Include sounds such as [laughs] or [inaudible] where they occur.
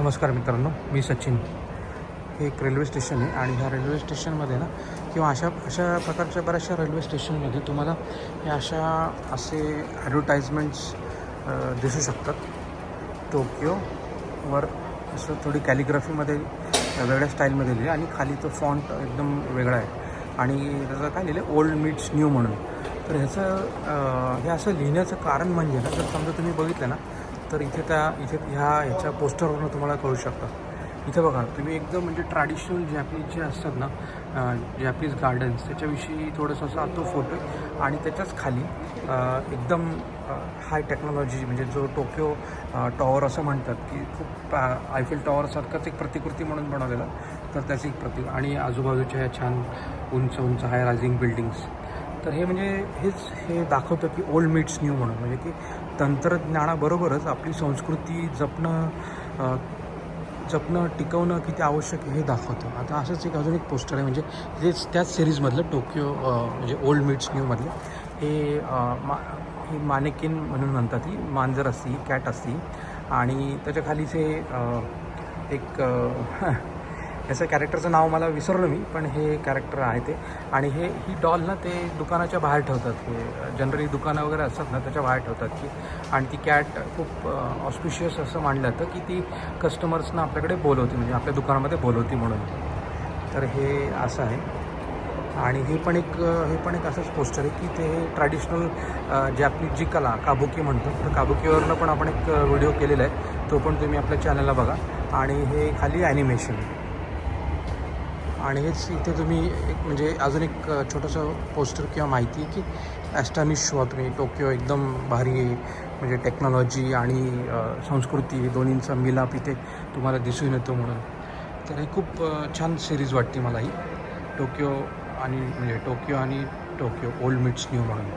नमस्कार मित्रांनो मी सचिन. हे एक रेल्वे स्टेशन आहे आणि ह्या रेल्वे स्टेशनमध्ये ना किंवा अशा अशा प्रकारच्या बऱ्याचशा रेल्वे स्टेशनमध्ये तुम्हाला हे अशा असे ॲडव्हर्टाईजमेंट्स दिसू शकतात. टोकियोवर असं थोडी कॅलिग्राफीमध्ये वेगळ्या स्टाईलमध्ये लिहिले आणि खाली तो फॉन्ट एकदम वेगळा आहे. आणि त्याचं काय लिहिलं ओल्ड मीट्स न्यू म्हणून. तर ह्याचं हे असं लिहिण्याचं कारण म्हणजे ना जर समजा तुम्ही बघितलं ना तर इथे त्या इथे ह्या ह्याच्या पोस्टरवरून तुम्हाला कळू शकतं. इथे बघा तुम्ही एकदम म्हणजे ट्रॅडिशनल जॅपनीज जे असतात ना जॅपनीज गार्डन्स त्याच्याविषयी थोडंसं असा तो फोटो आणि त्याच्याच खाली एकदम हाय टेक्नॉलॉजी म्हणजे जो टोकियो टॉवर असं म्हणतात की खूप आयफिल टॉवरसारखंच एक प्रतिकृती म्हणून बनवलेला. तर त्याची एक प्रति आणि आजूबाजूच्या ह्या छान उंच उंच हाय रायझिंग बिल्डिंग्स तर हे म्हणजे हेच हे दाखवतं की ओल्ड मीट्स न्यू म्हणून. म्हणजे की तंत्रज्ञानाबरोबरच आपली संस्कृती जपणं जपणं टिकवणं किती आवश्यक हे दाखवतं. आता असंच एक अजून एक पोस्टर आहे म्हणजे तेच त्याच सिरीजमधलं टोकियो म्हणजे ओल्ड मीट्स न्यूमधलं हे मा ही मानेकिन म्हणून म्हणतात ती मांजर असती कॅट असती. आणि त्याच्या खालीच हे एक [laughs] ह्याचं याचं कॅरेक्टरचं नाव मला विसरलो मी पण हे कॅरेक्टर आहे ते. आणि हे ही डॉल ना ते दुकानाच्या बाहेर ठेवतात. हे जनरली दुकानं वगैरे असतात ना त्याच्या बाहेर ठेवतात की आणि ती कॅट खूप ऑस्पिशियस असं मानलं जातं की ती कस्टमर्सना आपल्याकडे बोलवते म्हणजे आपल्या दुकानामध्ये बोलवते म्हणून. तर हे असं आहे. आणि हे पण एक हे पण एक असंच पोस्टर आहे की ते ट्रॅडिशनल जे आपली जी कला काबुकी म्हणतो. तर काबुकीवरनं पण आपण एक व्हिडिओ केलेला आहे. तो पण तुम्ही आपल्या चॅनलला बघा. आणि हे खाली ॲनिमेशन आणि हेच इथे तुम्ही एक म्हणजे अजून एक छोटंसं पोस्टर किंवा माहिती आहे की ॲस्टॅनिश व्हा तुम्ही टोकियो एकदम भारी आहे. म्हणजे टेक्नॉलॉजी आणि संस्कृती दोन्हींचा मिलाप इथे तुम्हाला दिसून येतो म्हणून. तर हे खूप छान सिरीज वाटते मला ही. टोकियो आणि म्हणजे टोकियो आणि टोकियो ओल्ड मिट्स न्यू म्हणून.